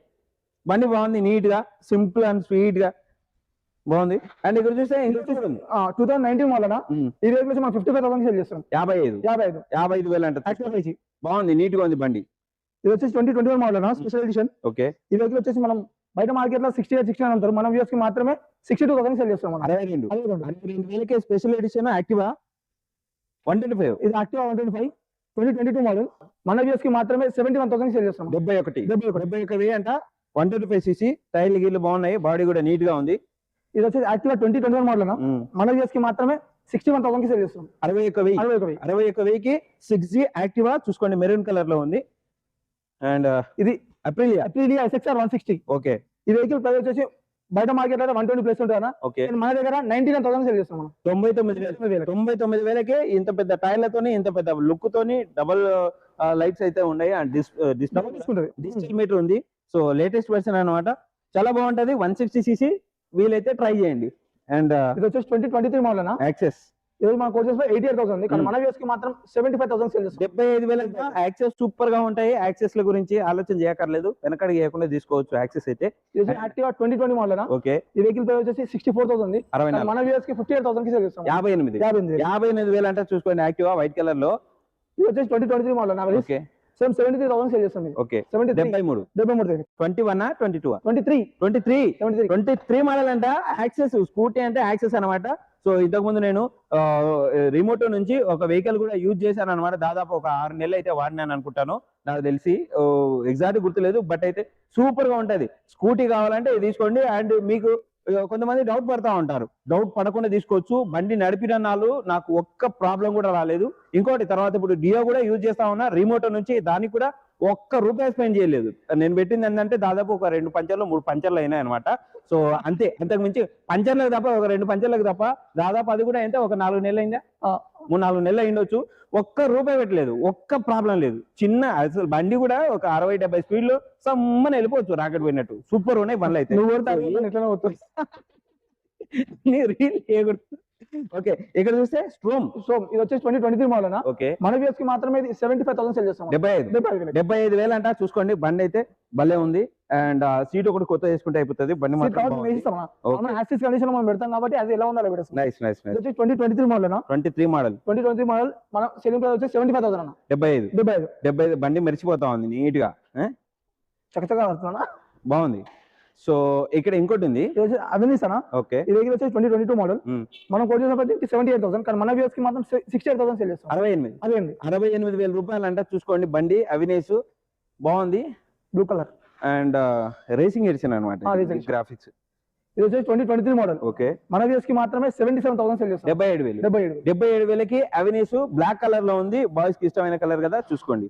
Speaker 2: బండి బాగుంది నీట్గా సింపుల్ అండ్ స్వీట్గా బాగుంది. అండ్ ఇక్కడ చూస్తే.
Speaker 3: టూ థౌసండ్ నైన్టీన్ మోడల్ ఈ వచ్చి మనం ఫిఫ్టీ ఫైవ్ థౌసండ్ సేల్ చేస్తాం
Speaker 2: యాభై ఐదు.
Speaker 3: యాభై ఐదు.
Speaker 2: యాభై ఐదు వేలు అంట బాగుంది నీట్గా ఉంది బండి.
Speaker 3: ఇది వచ్చేసి twenty twenty one model special edition
Speaker 2: okay.
Speaker 3: ఈ వెహికల్ వచ్చేసి మనం బయట మార్కెట్లో సిక్స్టీ సిక్స్టీ నైన్ అంటారు. మన వ్యూస్కి మాత్రమే సిక్స్టీ టూ థౌసండ్ సేల్ చేస్తాం
Speaker 2: అరవై రెండు.
Speaker 3: అరవై
Speaker 2: వేలకే special edition Activa one twenty five.
Speaker 3: ఇది Activa one twenty five. Twenty twenty two model మన వ్యూస్కి మాత్రమే సెవెంటీ వన్ థౌసండ్ సేల్ చేస్తాం
Speaker 2: డెబ్బై ఒకటి. డెబ్బై ఒకటి. డెబ్బై ఒకటి అంట వన్ ట్వంటీ ఫైవ్ సీసీ టైర్లు గీళ్ళు బాగున్నాయి బాడీ కూడా నీట్గా ఉంది.
Speaker 3: ఇది వచ్చేసి Activa twenty twenty one model మన వ్యూస్కి మాత్రమే సిక్స్టీ వన్ థౌసండ్కి సేల్ చేస్తాం
Speaker 2: అరవై ఒక్క వెయ్యి.
Speaker 3: అరవై ఒక వెయ్యి.
Speaker 2: అరవై ఒక్క వెయ్యికి సిక్స్ జీ యాక్టివా చూసుకోండి మెరూన్ కలర్లో ఉంది అండ్
Speaker 3: ఇది
Speaker 2: Aprilia
Speaker 3: Aprilia SXR one sixty
Speaker 2: okay.
Speaker 3: ఈ వెహికల్ ప్రైస్ వచ్చేసి బయట మార్కెట్లో వన్ ట్వంటీ ప్లేస్ ఉంటుంది
Speaker 2: ఓకే.
Speaker 3: మన దగ్గర నైన్టీ నైన్ థౌసండ్ సేల్ చేస్తాం మనం.
Speaker 2: తొంభై తొమ్మిది వేలు. తొంభై తొమ్మిది వేలకే ఇంత పెద్ద టైర్లతోని ఇంత పెద్ద లుక్ తోని డబల్ లైట్స్ అయితే ఉన్నాయి. అండ్
Speaker 3: తీసుకుంటది
Speaker 2: డిజిటల్ మీటర్ ఉంది. సో లేటెస్ట్ వెర్షన్ అన్నమాట. చాలా బాగుంటది. వన్ సిక్స్టీ సీసీ వీలైతే ట్రై చేయండి. అండ్
Speaker 3: ఇది వచ్చేసి twenty twenty three model
Speaker 2: Access
Speaker 3: ఇది మన కోర్సెస్ ఎయిటీ ఎయిట్ థౌసండ్ కానీ
Speaker 2: Hmm.
Speaker 3: మన వ్యూస్కి మాత్రం సెవెంటీ ఫైవ్ థౌసండ్ సేల్ చేస్తాం.
Speaker 2: డెబ్బై ఐదు వేల యాక్సెస్ సూపర్గా ఉంటాయి. యాక్సెస్ ల గురించి ఆలోచన చేయక్కర్లేదు. వెనకడి చేయకుండా తీసుకోవచ్చు యాక్సెస్ అయితే.
Speaker 3: ఇది Activa twenty twenty model
Speaker 2: okay.
Speaker 3: ఈ వెహికల్ ప్రైస్ వచ్చేసి సిక్స్టీ ఫోర్ థౌసండ్
Speaker 2: అరవై
Speaker 3: మన వ్యూస్కి ఫిఫ్టీ ఎయిట్ థౌసండ్కి సేల్ చేస్తాం.
Speaker 2: యాభై ఎనిమిది.
Speaker 3: యాభై ఎనిమిది. వేలు.
Speaker 2: యాభై ఎనిమిది వేలు అంటే చూసుకోండి యాక్టివా వైట్ కలర్లో.
Speaker 3: ఇది వచ్చేసి twenty twenty three model
Speaker 2: okay.
Speaker 3: Same seventy three thousand sale చేస్తాం ఇది
Speaker 2: ఓకే
Speaker 3: సెవెంటీ
Speaker 2: డెబ్బై మూడు.
Speaker 3: డెబ్బై మూడు
Speaker 2: twenty one twenty two
Speaker 3: twenty three
Speaker 2: twenty three twenty three model అంట యాక్సెస్ స్కూటీ అంటే యాక్సెస్ అనమాట సో ఇంతకు ముందు నేను రిమోట్ నుంచి ఒక వెహికల్ కూడా యూజ్ చేశాను అనమాట దాదాపు ఒక ఆరు నెలలు అయితే వాడినాను అనుకుంటాను. నాకు తెలిసి ఎగ్జాక్ట్ గుర్తులేదు బట్ అయితే సూపర్గా ఉంటది. స్కూటీ కావాలంటే తీసుకోండి. అండ్ మీకు కొంతమంది డౌట్ పడతా ఉంటారు. డౌట్ పడకుండా తీసుకోవచ్చు. బండి నడిపిన నాళ్ళు నాకు ఒక్క ప్రాబ్లం కూడా రాలేదు. ఇంకోటి తర్వాత ఇప్పుడు డియో కూడా యూజ్ చేస్తా ఉన్నా రిమోట్ నుంచి దానికి కూడా ఒక్క రూపాయి స్పెండ్ చేయలేదు. నేను పెట్టింది ఏంటంటే దాదాపు ఒక రెండు పంచర్లు మూడు పంచర్లు అయినాయి అనమాట సో అంతే. అంతకు మించి పంచర్లకు తప్ప ఒక రెండు పంచర్లకు తప్ప దాదాపు అది కూడా ఎంత? ఒక నాలుగు నెలలు అయిందా? మూడు నాలుగు నెలలు అయిండొచ్చు ఒక్క రూపాయి పెట్టలేదు. ఒక్క ప్రాబ్లం లేదు. చిన్న అసలు బండి కూడా ఒక అరవై డెబ్బై స్పీడ్లో సమ్మని వెళ్ళిపోవచ్చు రాకెట్ పోయినట్టు. సూపర్ ఉన్నాయి బండ్లు అయితే
Speaker 3: నువ్వు (laughs)
Speaker 2: నీ చేయకూడదు. ఓకే ఇక్కడ చూస్తే స్ట్రోమ్.
Speaker 3: సో ఇది వచ్చేసి twenty twenty three model
Speaker 2: okay.
Speaker 3: మన వ్యూస్కి మాత్రమే ఇది సెవెంటీ ఫైవ్ థౌసండ్ సెల్ చేస్తాం
Speaker 2: డెబ్బై ఐదు.
Speaker 3: డెబ్బై ఐదు
Speaker 2: వేలు. అంట చూసుకోండి బండి అయితే భలే ఉంది. అండ్ సీట్ ఒకటి కొత్త చేసుకుంటే అయిపోతుంది బండి.
Speaker 3: యాక్సిస్ కండిషన్ మనం పెడతాం కాబట్టి అది ఎలా ఉందో
Speaker 2: నైస్ నైస్
Speaker 3: వచ్చి twenty twenty three model
Speaker 2: twenty three model.
Speaker 3: Twenty twenty three model మన సెలింగ్ ప్రైస్ వచ్చి సెవెంటీ ఫైవ్ థౌసండ్
Speaker 2: డెబ్బై ఐదు.
Speaker 3: డెబ్బై ఐదు.
Speaker 2: డెబ్బై ఐదు బండి మెరిచిపోతా ఉంది నీట్గా ఏ?
Speaker 3: చక్కచగా వస్తున్నా
Speaker 2: బాగుంది. సో ఇక్కడ ఇంకోటి ఉంది
Speaker 3: అవెన్యూస్ అన్న
Speaker 2: ఓకే.
Speaker 3: ఈ వెహికల్ వచ్చి ట్వంటీ ట్వంటీ టూ మోడల్. మనం కోట్ చేసినప్పటికీ సెవెంటీ ఎయిట్ థౌసండ్ కానీ మన వ్యూస్కి మాత్రం సిక్స్టీ ఎయిట్ థౌసండ్ సెల్ చేస్తాం.
Speaker 2: అరవై ఎనిమిది.
Speaker 3: అదే అండి.
Speaker 2: అరవై ఎనిమిది వేల రూపాయలు అంట చూసుకోండి బండి అవినేష్ బాగుంది.
Speaker 3: Blue colour
Speaker 2: and racing edition అనమాట. గ్రాఫిక్స్
Speaker 3: ఇది వచ్చి twenty twenty three model
Speaker 2: okay.
Speaker 3: మన వ్యూస్కి మాత్రమే సెవెంటీ సెవెన్ థౌసండ్ సెల్ చేస్తాం.
Speaker 2: డెబ్బై ఏడు వేలు.
Speaker 3: డెబ్బై ఏడు
Speaker 2: డెబ్బై ఏడు వేలకి అవినేష్ బ్లాక్ కలర్లో ఉంది. బాయ్స్కి ఇష్టమైన కలర్ కదా చూసుకోండి.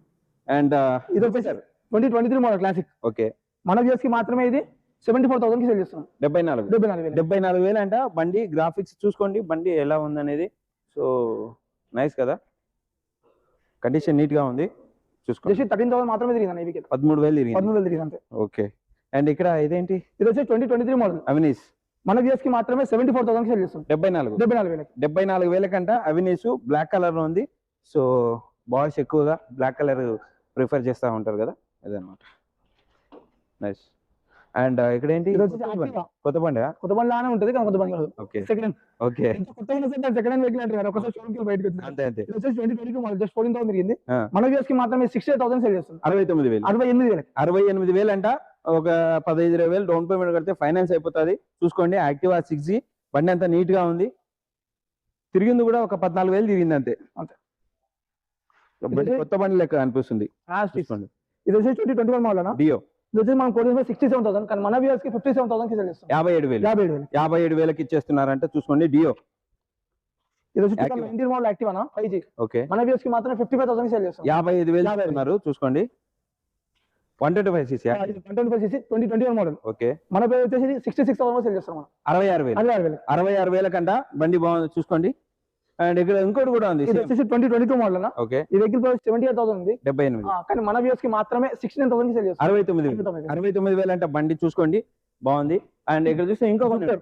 Speaker 2: అండ్
Speaker 3: ఇది వచ్చేసి twenty twenty three model classic
Speaker 2: okay.
Speaker 3: మన వ్యూస్కి మాత్రమే ఇది సెవెంటీ ఫోర్ థౌసండ్కి సెల్
Speaker 2: డెబ్బై నాలుగు.
Speaker 3: డెబ్బై నాలుగు వేలు.
Speaker 2: డెబ్బై నాలుగు వేలు అంట. బండి గ్రాఫిక్స్ చూసుకోండి. బండి ఎలా ఉందనేది. సో నైస్ కదా? కండిషన్ నీట్గా ఉంది. చూసుకోండి.
Speaker 3: జస్ట్ థర్టీన్ థౌసండ్ మాత్రమే తిరిగింది
Speaker 2: పదమూడు వేలు తిరిగింది.
Speaker 3: పదమూడు వేలు తిరిగింది అంతే.
Speaker 2: ఓకే. అండ్ ఇక్కడ ఇదేంటి?
Speaker 3: ఇది వచ్చి twenty twenty three model
Speaker 2: Avenis
Speaker 3: మన కి మాత్రమే సెవెంటీ ఫోర్ థౌసండ్ సెల్
Speaker 2: డెబ్బై నాలుగు.
Speaker 3: డెబ్బై నాలుగు వేలకి.
Speaker 2: డెబ్బై నాలుగు అవినీష్ బ్లాక్ కలర్లో ఉంది. సో బాయ్స్ ఎక్కువగా బ్లాక్ కలర్ ప్రిఫర్ చేస్తూ ఉంటారు కదా? అదనమాట నైస్ అండ్ ఇక్కడ ఏంటి. కొత్త బండి.
Speaker 3: కొత్త బండి? లానే ఉంటుంది కానీ కొత్త బండి కాదు
Speaker 2: ఓకే.
Speaker 3: Second
Speaker 2: okay.
Speaker 3: కొత్త సెకండ్ హ్యాండ్ వెహికల్ అంటే ఒకసారి షోరూమ్కి బయటకు వచ్చింది
Speaker 2: అంతే అంతే.
Speaker 3: వచ్చేసి twenty twenty two model just fourteen thousand తిరిగింది. మన వ్యూస్కి మాత్రమే సిక్స్టీ ఎయిట్ థౌసండ్ సెల్ చేస్తాం
Speaker 2: అరవై తొమ్మిది వేలు.
Speaker 3: అరవై ఎనిమిది వేలకి.
Speaker 2: అరవై ఎనిమిది వేలు అంట ఒక పదహైదు ఇరవై వేలు డౌన్ పేమెంట్ కడితే ఫైనాన్స్ అయిపోతుంది. చూసుకోండి యాక్టివా సిక్స్ జీ బండి అంతా నీట్గా ఉంది. తిరిగింది కూడా ఒక పద్నాలుగు వేలు తిరిగింది అంతే.
Speaker 3: అంతే.
Speaker 2: కొత్త బండి లెక్క అనిపిస్తుంది.
Speaker 3: ఇది వచ్చేసి ట్వంటీ ట్వంటీ వన్ మోడల్ అన్న
Speaker 2: డియో
Speaker 3: వచ్చేసి మనం కోటి సిక్స్టీ సెవెన్ థౌసండ్ కానీ మన వ్యూస్కి ఫిఫ్టీ సెవెన్ థౌసండ్కి
Speaker 2: యాభై ఏడు వేలు.
Speaker 3: యాభై ఏడు వేలు.
Speaker 2: యాభై ఏడు వేలకి ఇచ్చేస్తున్నారంటే చూసుకోండి డియో
Speaker 3: మోడల్ యాక్టివ్? అన్న ఫైవ్ జీ
Speaker 2: ఓకే.
Speaker 3: మన వ్యూస్కి మాత్రమే ఫిఫ్టీ ఫైవ్ థౌసండ్ సెల్ చేస్తాం.
Speaker 2: యాభై ఐదు వేలు చూసుకోండి. One twenty five CC
Speaker 3: twenty five twenty twenty one model
Speaker 2: okay.
Speaker 3: మన పేరు వచ్చేసి సిక్స్టీ సిక్స్ థౌసండ్ సెల్ చేస్తాం మనం.
Speaker 2: అరవై ఆరు వేలు.
Speaker 3: అరవై ఆరు వేలు.
Speaker 2: అరవై ఆరు వేల కంట బండి బాగుంది చూసుకోండి. అండ్ ఇక్కడ ఇంకోటి కూడా ఉంది.
Speaker 3: ఇది వచ్చేసి twenty twenty two model
Speaker 2: okay.
Speaker 3: ఈ vehicle price seventy eight thousand ఉంది.
Speaker 2: డెబ్బై ఎనిమిది.
Speaker 3: కానీ మన వ్యూస్కి మాత్రమే సిక్స్టీ నైన్ థౌసండ్ సెల్
Speaker 2: అరవై తొమ్మిది
Speaker 3: అరవై తొమ్మిది వేలు.
Speaker 2: అంటే బండి చూసుకోండి. బాగుంది. అండ్ ఇక్కడ చూస్తే
Speaker 3: Jupiter.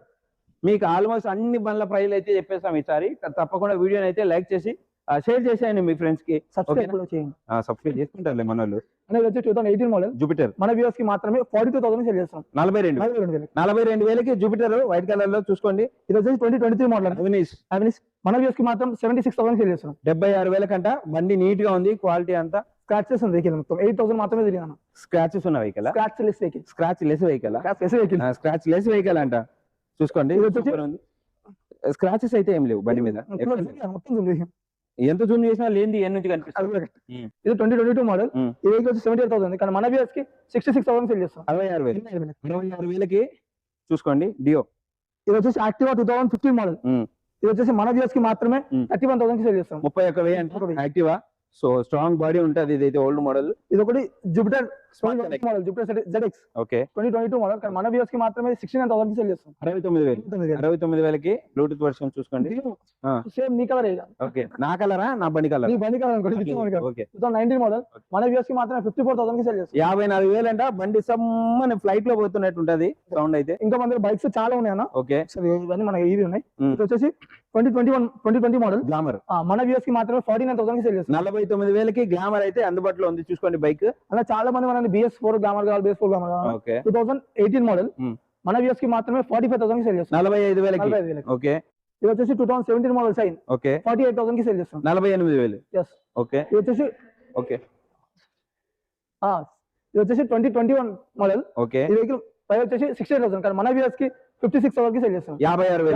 Speaker 2: మీకు ఆల్మోస్ట్ అన్ని బండ్ల ప్రైజ్లు అయితే చెప్పేస్తాం ఈసారి. తప్పకుండా వీడియోని అయితే లైక్ చేసి షేర్ చేసేయండి మీ ఫ్రెండ్స్కి.
Speaker 3: సబ్స్క్రైబ్ చేయండి.
Speaker 2: సబ్స్క్రైబ్ చేసుకుంటారులే మన వాళ్ళు
Speaker 3: అనేది వచ్చి two thousand eighteen model
Speaker 2: Jupiter
Speaker 3: మన వ్యూస్కి మాత్రమే ఫార్టీ టూ థౌసండ్ సెల్ చేస్తాం.
Speaker 2: నలభై రెండు.
Speaker 3: నలభై రెండు
Speaker 2: వేలకి. జూపిటర్ వైట్ కలర్లో చూసుకోండి.
Speaker 3: ఇది వచ్చేసి twenty twenty three model
Speaker 2: Avenis.
Speaker 3: Avenis మన వ్యూస్కి మాత్రం సెవెంటీ సిక్స్ థౌసండ్ సెల్ చేస్తాం
Speaker 2: డెబ్బై ఆరు వేల కంట బండి నీట్గా ఉంది క్వాలిటీ అంతా.
Speaker 3: స్క్రాచెస్ ఉంది వెహికల్ మొత్తం. ఎయిట్ థౌసండ్ మాత్రమే తిరిగింది
Speaker 2: స్క్రాచెస్ ఉన్న vehicle
Speaker 3: scratchless vehicle
Speaker 2: scratchless vehicle
Speaker 3: less vehicle
Speaker 2: scratchless vehicle అంట. చూసుకోండి స్క్రాచెస్ అయితే ఏం లేవు బండి మీద. ఎంత జూమ్ చేసినా లేనిది ఎన్ నుంచి కనిపిస్తుంది.
Speaker 3: ఇది ట్వంటీ ట్వంటీ టూ మోడల్. ఈ వెహికల్ వచ్చి సెవెంటీ ఎయిట్ థౌసండ్ కానీ మన వ్యూస్కి సిక్స్టీ సిక్స్ థౌసండ్ సెల్ చేస్తాం
Speaker 2: అరవై ఆరు వేలు. అరవై ఆరు వేలకి చూసుకోండి డియో
Speaker 3: ఇది వచ్చేసి Activa two thousand fifteen model. ఇది వచ్చేసి మన వ్యూస్కి మాత్రమే. థర్టీ వన్ థౌసండ్ సెల్ చేస్తాం
Speaker 2: ముప్పై
Speaker 3: ఒక వెయ్యి.
Speaker 2: అంటే యాక్టివా సో స్ట్రాంగ్ బాడీ ఉంటది ఇదైతే ఓల్డ్ మోడల్.
Speaker 3: ఇది ఒకటి Jupiter. Model Jupiter ZX
Speaker 2: okay
Speaker 3: twenty twenty two model కానీ మన వ్యూస్కి మాత్రమే సిక్స్టీ నైన్ థౌసండ్ సెల్ చేస్తాం.
Speaker 2: అరవై తొమ్మిది వేలు. అరవై తొమ్మిది వేలకి బ్లూటూత్ వర్షన్ చూసుకోండి.
Speaker 3: సేమ్ నీ కలర్
Speaker 2: ఓకే నా కలరా నా బండి కలర్
Speaker 3: నీ బండి కలర్
Speaker 2: ఓకే
Speaker 3: నైన్టీన్ మోడల్ మన వ్యూస్కి మాత్రమే ఫిఫ్టీ ఫోర్ థౌసండ్కి సెల్ చేస్తాం.
Speaker 2: యాభై నాలుగు వేలు అంట బండి సమ్మని ఫ్లైట్లో పోతున్నట్టు ఉంటది సౌండ్ అయితే.
Speaker 3: ఇంకా మన బైక్స్ చాలా ఉన్నాయి అన్న
Speaker 2: ఓకే
Speaker 3: సరే ఇవన్నీ మనకి ఇవి ఉన్నాయి.
Speaker 2: Hmm.
Speaker 3: వచ్చేసి twenty twenty one twenty twenty model
Speaker 2: Glamour
Speaker 3: మన వ్యూస్కి మాత్రమే ఫార్టీ నైన్ థౌసండ్కి సెల్ చేస్తాం
Speaker 2: నలభై తొమ్మిది వేలకి గ్లామర్ అయితే అందుబాటులో ఉంది చూసుకోండి బైక్
Speaker 3: అలా చాలా మంది మన బిఎస్ ఫోర్ గ్లామర్ కావాలి బిఎస్ ఫోర్ గ్లామర్ కావాలి. Two thousand eighteen model
Speaker 2: Hmm.
Speaker 3: మన వ్యూస్కి మాత్రమే ఫార్టీ ఫైవ్ థౌసండ్ సెల్ చేస్తాం
Speaker 2: నలభై ఐదు వేలకి. ఓకే
Speaker 3: ఇది వచ్చేసి two thousand seventeen model Shine
Speaker 2: okay
Speaker 3: forty eight థౌసండ్కి sell చేస్తాం
Speaker 2: నలభై ఎనిమిది వేలు.
Speaker 3: ఎస్
Speaker 2: ఓకే
Speaker 3: ఇది వచ్చేసి
Speaker 2: ఓకే
Speaker 3: ఆ, ఇది వచ్చేసి twenty twenty one model
Speaker 2: okay
Speaker 3: ఈ వెహికల్ ప్రైస్ వచ్చేసి సిక్స్టీ థౌసండ్ కానీ మన వ్యూస్కి ఫిఫ్టీ సిక్స్ థౌసండ్కి సెల్ చేస్తాం.
Speaker 2: యాభై ఆరు వేలు.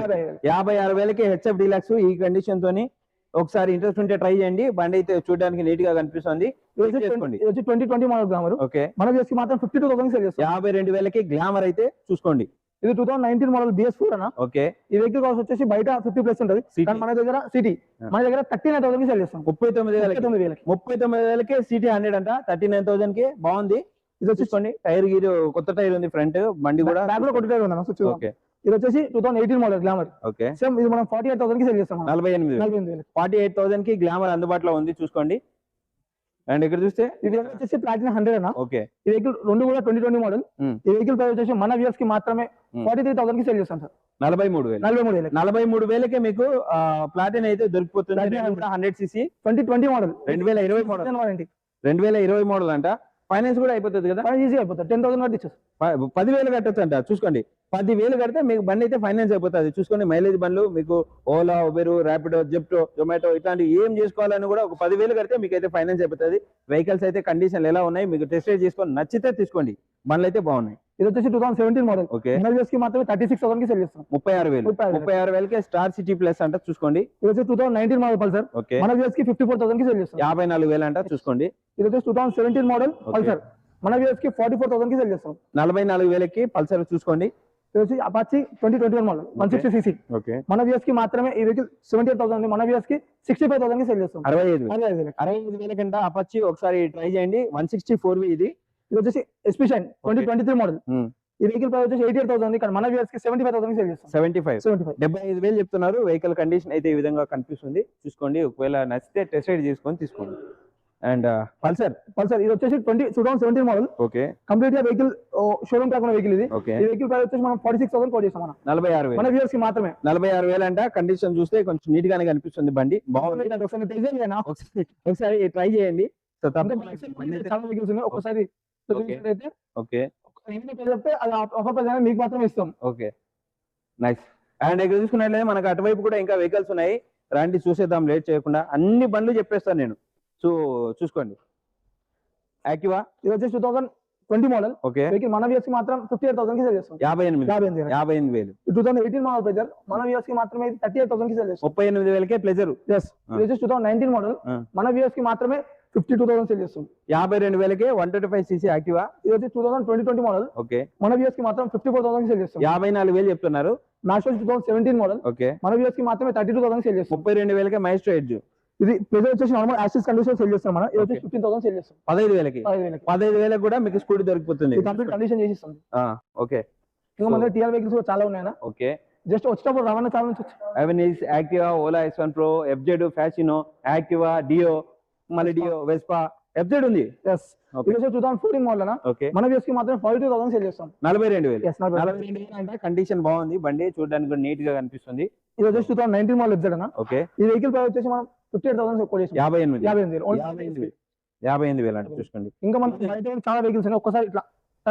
Speaker 3: యాభై వేలు.
Speaker 2: ఆరు వేలకి హెచ్ఎఫ్ డీలక్స్ ఈ కండిషన్ తోని ఒకసారి ఇంట్రెస్ట్ ఉంటే ట్రై చేయండి. బండి అయితే చూడడానికి నీట్గా కనిపిస్తుంది.
Speaker 3: ఇది వచ్చి
Speaker 2: చేసుకోండి.
Speaker 3: 20 ఇది వచ్చి twenty twenty model Glamour
Speaker 2: okay.
Speaker 3: మన కి మాత్రం ఫిఫ్టీ టూ థౌసండ్ సెల్ చేస్తాం.
Speaker 2: యాభై రెండు వేలకి గ్లామర్ అయితే చూసుకోండి.
Speaker 3: ఇది two thousand nineteen model BS four అన్న.
Speaker 2: ఓకే.
Speaker 3: ఈ వెహికల్ కాస్ట్ వచ్చేసి బయట ఫిఫ్టీ ప్లస్ ఉంటుంది. కానీ మన దగ్గర సిటీ. మన దగ్గర థర్టీ నైన్ థౌసండ్కి సెల్ చేస్తాం.
Speaker 2: ముప్పై తొమ్మిది వేలకి.
Speaker 3: తొమ్మిది వేలకి.
Speaker 2: ముప్పై తొమ్మిది వేలకి సిటీ హండ్రెడ్ అంట. థర్టీ నైన్ థౌసండ్కి. బాగుంది. ఇది చూసుకోండి. టైర్ గీరు కొత్త టైర్ ఉంది ఫ్రంట్ బండి కూడా.
Speaker 3: బ్యాక్లో కొట్టుకుంటే ఉన్నాను స్విచ్
Speaker 2: ఓకే.
Speaker 3: ఇది వచ్చేసి two thousand eighteen model Glamour
Speaker 2: okay.
Speaker 3: Same ఇది మనం ఫార్టీ ఎయిట్ థౌసండ్కి సేల్ చేస్తాం.
Speaker 2: నలభై ఎనిమిది ఫార్టీ ఎయిట్ థౌసండ్కి గ్లామర్ అందుబాటులో ఉంది చూసుకోండి. అండ్ ఇక్కడ చూస్తే
Speaker 3: ఇది వచ్చేసి ప్లాటినా హండ్రెడ్ అన్న.
Speaker 2: ఓకే.
Speaker 3: ఈ వెహికల్ రెండు కూడా ట్వంటీ ట్వంటీ మోడల్. ఈ వెహికల్ ప్రైస్ వచ్చేసి మన వ్యూస్కి మాత్రమే. ఫార్టీ త్రీ థౌసండ్కి సేల్ చేస్తాం సార్.
Speaker 2: నలభై మూడు వేలు.
Speaker 3: నలభై మూడు వేలు
Speaker 2: నలభై మూడు వేలకే మీకు ప్లాటిన్ అయితే దొరికిపోతుంది. Hundred CC
Speaker 3: twenty twenty model
Speaker 2: రెండు వేల ఇరవై మోడల్ రెండు వేల ఇరవై మోడల్ అంట. ఫైనాన్స్ కూడా అయిపోతుంది కదా?
Speaker 3: ఈజీ అయిపోతుంది. టెన్ థౌసండ్
Speaker 2: ప- పదివేలు కట్టొచ్చు అంట చూసుకోండి. పదివేలు కడితే మీకు బండి అయితే ఫైనాన్స్ అయిపోతుంది. చూసుకోండి మైలేజ్ బండ్లు మీకు ఓలా ఉబెర్ ర్యాపిడో జెప్టో జొమాటో ఇట్లాంటివి ఏం చేసుకోవాలని కూడా ఒక పదివేలు కడితే మీకు అయితే ఫైనాన్స్ అయిపోతుంది. వెహికల్స్ అయితే కండిషన్లు ఎలా ఉన్నాయి? మీకు టెస్ట్ చేసుకొని నచ్చితే తీసుకోండి. బండ్లు అయితే బాగున్నాయి.
Speaker 3: ఇది వచ్చేసి టూ థౌసండ్ సెవెంటీన్ మోడల్ వ్యూస్కి మాత్రమే థర్టీ సిక్స్ థౌసండ్కి సేల్ చేస్తాం
Speaker 2: ముప్పై ఆరు వేలు.
Speaker 3: ముప్పై ఆరు
Speaker 2: వేలకే స్టార్ సిటీ ప్లస్ అంట చూసుకోండి.
Speaker 3: ఇది వచ్చి two thousand nineteen model Pulsar.
Speaker 2: Okay.
Speaker 3: మన వ్యూస్కి ఫిఫ్టీ ఫోర్ థౌసండ్కి సేల్ చేస్తాం
Speaker 2: యాభై నాలుగు వేలు అంట చూసుకోండి.
Speaker 3: ఇది వచ్చేసి two thousand seventeen model. Pulsar. మన వ్యూస్కి ఫార్టీ ఫోర్ థౌసండ్కి సేల్ చేస్తాం
Speaker 2: నలభై నాలుగు వేలకి పల్సర్ చూసుకోండి.
Speaker 3: వచ్చి Apache twenty twenty one model one sixty CC
Speaker 2: okay.
Speaker 3: మన వ్యూస్కి మాత్రమే ఈ వెహికల్ సెవెంటీ ఎయిట్ థౌసండ్ మన వ్యూస్కి సిక్స్టీ ఫైవ్ థౌసండ్కి సేల్ చేస్తాం
Speaker 2: అరవై ఐదు అరవై ఐదు వేల. కంటే అపచ్చి ఒకసారి ట్రై చేయండి. వన్ సిక్స్టీ ఫోర్ ఇది.
Speaker 3: ఇది వచ్చేసి SP Shine twenty. Twenty three model. ఈ వెహికల్ ప్రైస్ వచ్చేసి ఎయిటీ థౌసండ్ ఇక్కడ మన వ్యూస్కి సెవెంటీ ఫైవ్ థౌసండ్ సేల్ చేస్తాం.
Speaker 2: సెవెంటీ ఫైవ్
Speaker 3: సెవెంటీ ఫైవ్
Speaker 2: డెబ్బై ఐదు వేలు చెప్తున్నారు. వెహికల్ కండిషన్ అయితే ఈ విధంగా కనిపిస్తుంది. చూసుకోండి. ఒకవేళ నచ్చితే టెస్ట్ రైడ్ చేసుకొని తీసుకోండి. అండ్ పల్సర్
Speaker 3: పల్సర్ ఇది వచ్చేసి twenty two thousand seventeen model
Speaker 2: okay
Speaker 3: కంప్లీట్గా వెహికల్ షోరూమ్ కాకుండా వెహికల్ ఇది. ఈ వెహికల్ ప్రైస్ వచ్చేసి మనం ఫార్టీ సిక్స్ థౌసండ్ కోట్ చేస్తాం మనం.
Speaker 2: నలభై ఆరు
Speaker 3: మన వ్యూస్కి మాత్రమే.
Speaker 2: నలభై ఆరు వేలు అంట. కండిషన్ చూస్తే కొంచెం నీట్ గానే కనిపిస్తుంది బండి. బాగుంది.
Speaker 3: ఒకసారి టెస్ట్ చేయండి.
Speaker 2: ఒకసారి ట్రై చేయండి.
Speaker 3: ఒకసారి
Speaker 2: ఓకే.
Speaker 3: పేరు చెప్తే అది మీకు మాత్రమే ఇస్తాం.
Speaker 2: ఓకే. నైస్. అండ్ ఇక్కడ చూసుకున్నట్లయితే మనకు అటువైపు కూడా ఇంకా వెహికల్స్ ఉన్నాయి. రండి చూసేద్దాం లేట్ చేయకుండా అన్ని బండ్లు చెప్పేస్తాను నేను. సో చూసుకోండి. యాక్టివా?
Speaker 3: ఇది వచ్చేసి two thousand twenty model.
Speaker 2: Okay.
Speaker 3: Vehicle మన వ్యూస్కి మాత్రం ఫిఫ్టీ ఎయిట్ థౌసండ్కి సేల్ చేస్తాం.
Speaker 2: యాభై ఎనిమిది.
Speaker 3: యాభై ఎనిమిది
Speaker 2: యాభై ఎనిమిది వేలు.
Speaker 3: Two thousand eighteen model Pleasure మన వ్యూస్కి మాత్రమే థర్టీ ఎయిట్ థౌసండ్కి సేల్ చేస్తాం.
Speaker 2: ముప్పై ఎనిమిది వేలకే ప్లెజర్
Speaker 3: ఎస్ ఇది వచ్చేసి టూ థౌసండ్ నైన్టీన్ మోడల్. మన వ్యూస్కి మాత్రమే ఫిఫ్టీ టూ థౌసండ్ సేల్ చేస్తాం.
Speaker 2: యాభై రెండు వేలకే one twenty five CC Activa?
Speaker 3: ఇది వచ్చి two thousand twenty twenty model
Speaker 2: okay.
Speaker 3: మన వ్యూస్కి మాత్రం ఫిఫ్టీ ఫోర్ థౌసండ్ సేల్ చేస్తాం.
Speaker 2: యాభై నాలుగు వేలు చెప్తున్నారు.
Speaker 3: Match two thousand seventeen model
Speaker 2: okay.
Speaker 3: మన వ్యూస్కి మాత్రమే థర్టీ టూ థౌసండ్ సేల్ చేస్తాం.
Speaker 2: ముప్పై రెండు వేలకే మైస్ట్రో ఎడ్జ్
Speaker 3: ఇది ప్రెజర్ వచ్చేసి నార్మల్ యాక్సిస్ కండిషన్ సేల్ చేస్తాం మనం. ఇది వచ్చి. ఫిఫ్టీన్ థౌసండ్ సేల్ చేస్తాం.
Speaker 2: పదహైదు వేలకి. పదహైదు వేలకు. కూడా మీకు స్కూటీ దొరికిపోతుంది.
Speaker 3: కంప్లీట్ కండిషన్ చేసి ఇస్తాం
Speaker 2: ఆ, ఓకే.
Speaker 3: ఇంకా మన టీఆర్ వెహికల్స్ కూడా చాలా ఉన్నాయన్న.
Speaker 2: ఓకే.
Speaker 3: జస్ట్ వచ్చినప్పుడు రవాణా వచ్చి
Speaker 2: Avenis Activa Ola S one pro FZ Fascino Activa Dio మళ్ళీ డియో వెస్పా ఎఫ్జెడ్ ఉంది.
Speaker 3: Yes two thousand fourteen model మన వ్యూస్కి మాత్రం ఫార్టీ టూ థౌసండ్ సేల్ చేస్తాం.
Speaker 2: నలభై రెండు వేలు.
Speaker 3: నలభై
Speaker 2: రెండు వేలు. అంటే కండిషన్ బాగుంది. బండి చూడడానికి కూడా నీట్గా కనిపిస్తుంది.
Speaker 3: ఇది వచ్చేసి two thousand nineteen model exact అన్న
Speaker 2: ఓకే
Speaker 3: ఈ వెహికల్ ప్రైస్ వచ్చేసి మనం ఫిఫ్టీ ఎయిట్ థౌసండ్ ఎక్కువ చేసాం.
Speaker 2: యాభై ఎనిమిది.
Speaker 3: యాభై ఎనిమిది.
Speaker 2: యాభై ఎనిమిది. వేలు. అంటే చూసుకోండి.
Speaker 3: ఇంకా మన చాలా వెహికల్స్ ఉన్నాయి. ఒక్కసారి ఇట్లా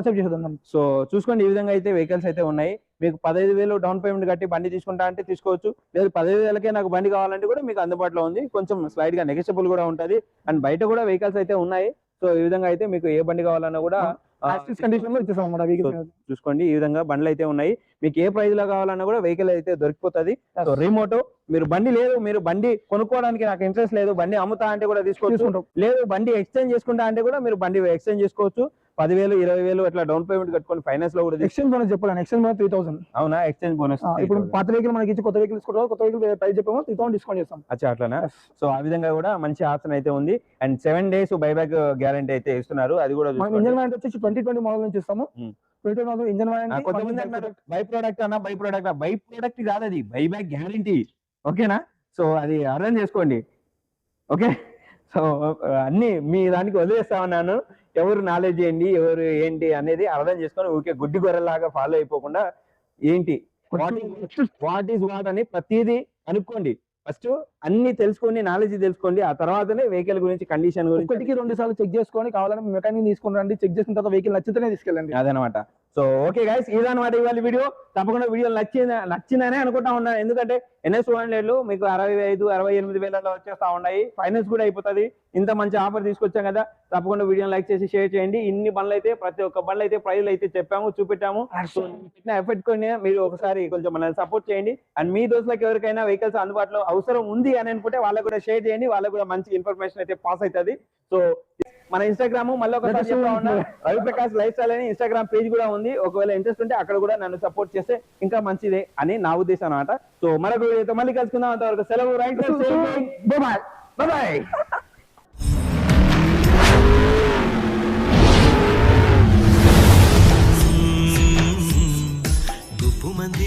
Speaker 3: అప్ చేసేద్దాం.
Speaker 2: సో చూసుకోండి ఈ విధంగా అయితే వెహికల్స్ అయితే ఉన్నాయి. మీకు పదహైదు వేలు డౌన్ పేమెంట్ కట్టి బండి తీసుకుంటా అంటే తీసుకోవచ్చు. లేదు పదహైదు వేలకే నాకు బండి కావాలంటే కూడా మీకు అందుబాటులో ఉంది. కొంచెం స్లైడ్గా నెగెషియబుల్ కూడా ఉంటది. అండ్ బయట కూడా వెహికల్స్ అయితే ఉన్నాయి. సో ఈ విధంగా అయితే మీకు ఏ బండి కావాలన్నా కూడా
Speaker 3: కండిషన్లో
Speaker 2: చూసుకోండి. ఈ విధంగా బండ్లు అయితే ఉన్నాయి. మీకు ఏ ప్రైస్లో కావాలన్నా కూడా వెహికల్ అయితే దొరికిపోతుంది. సో రిమోట్ మీరు బండి లేదు మీరు బండి కొనుక్కోవడానికి నాకు ఇంట్రెస్ట్ లేదు బండి అమ్ముతా అంటే కూడా తీసుకోవచ్చు. లేదు బండి ఎక్స్చేంజ్ చేసుకుంటా అంటే కూడా మీరు బండి ఎక్స్చేంజ్ చేసుకోవచ్చు. పదివేలు ఇరవై వేలు అట్లా డౌన్ పేమెంట్ కట్టుకొని ఫైనాన్స్లో కూడా
Speaker 3: ఎక్స్చేంజ్ బోనస్ చెప్పాను ఎక్స్చేంజ్ బోనస్ త్రీ థౌసండ్
Speaker 2: అవునా? ఎక్స్చేంజ్ బోనస్
Speaker 3: ఇప్పుడు పాత వెహికల్ మనకి ఇచ్చి కొత్త వెహికల్ తీసుకోవడం కొత్త వెహికల్ ప్రైస్ చెప్పాము? త్రీ థౌసండ్ డిస్కౌంట్ చేస్తాం.
Speaker 2: అచ్చా అట్లానా? సో ఆ విధంగా కూడా మంచి ఆప్షన్ అయితే ఉంది. And seven days buyback guarantee అయితే ఇస్తున్నారు. అది కూడా.
Speaker 3: ఇంజన్ వ్యారెంటీ వచ్చేసి ట్వంటీ ట్వంటీ మోడల్ నుంచి ఇస్తాము.
Speaker 2: Hmm.
Speaker 3: ఇంజన్
Speaker 2: ఆ, కొంతమంది అంటారు బై ప్రోడక్ట్ అన్న బై ప్రోడక్ట్ బై ప్రోడక్ట్ కాదు అది. బై బ్యాక్ గ్యారంటీ ఓకేనా? సో అది అర్థం చేసుకోండి. ఓకే? సో అన్ని మీ దానికి వదిలేస్తా ఉన్నాను ఎవరు నాలెడ్జ్ ఏంటి ఎవరు ఏంటి అనేది అర్థం చేసుకొని ఊరికే గుడ్డి గొర్రెలాగా ఫాలో అయిపోకుండా ఏంటి వాట్ ఈస్ వాట్ అని ప్రతిదీ అనుకోండి. ఫస్ట్ అన్ని తెలుసుకోండి నాలెడ్జ్ తెలుసుకోండి. ఆ తర్వాతనే వెహికల్ గురించి కండిషన్ గురించి
Speaker 3: ఒకటికి రెండు సార్లు చెక్ చేసుకొని కావాలని మెకానిక్ తీసుకుని రండి. చెక్ చేసిన తర్వాత వెహికల్ నచ్చితేనే తీసుకెళ్ళండి.
Speaker 2: అదనమాట. సో ఓకే గైస్ ఇదనమాట ఇవాళ వీడియో తప్పకుండా వీడియో నచ్చింది నచ్చిందనే అనుకుంటా ఉన్నాను ఎందుకంటే ఎన్ఎస్ టూ హండ్రెడ్లు మీకు అరవై ఐదు అరవై ఎనిమిది వేలలో వచ్చేస్తా ఉన్నాయి. ఫైనాన్స్ కూడా అయిపోతుంది. ఇంత మంచి ఆఫర్ తీసుకొచ్చాం కదా. తప్పకుండా వీడియోని లైక్ చేసి షేర్ చేయండి. ఇన్ని బండ్లు అయితే ప్రతి ఒక్క బండ్లు అయితే ప్రైజ్లు అయితే చెప్పాము చూపెట్టాము. పెట్టిన ఎఫెక్ట్ కొని మీరు ఒకసారి కొంచెం మనల్ని సపోర్ట్ చేయండి. అండ్ మీ దోస్తులకు ఎవరికైనా వెహికల్స్ అందుబాటులో అవసరం ఉంది అని అనుకుంటే వాళ్ళకు కూడా షేర్ చేయండి. వాళ్ళకు కూడా మంచి ఇన్ఫర్మేషన్ అయితే పాస్ అవుతుంది. సో మన ఇన్స్టాగ్రామ్ మళ్ళీ ఒకసారి చెప్తా ఉన్నా రవి ప్రకాష్ లైఫ్ స్టైల్ అని ఇన్స్టాగ్రామ్ పేజ్ కూడా ఉంది ఒకవేళ ఇంట్రెస్ట్ ఉంటే అక్కడ కూడా నన్ను సపోర్ట్ చేస్తే ఇంకా మంచిదే అని నా ఉద్దేశం అనమాట సో మరొక వీడియోతో మళ్ళీ కలుసుకుందాం అంతవరకు సెలవు రైట్ బాయ్ బాయ్
Speaker 5: మంది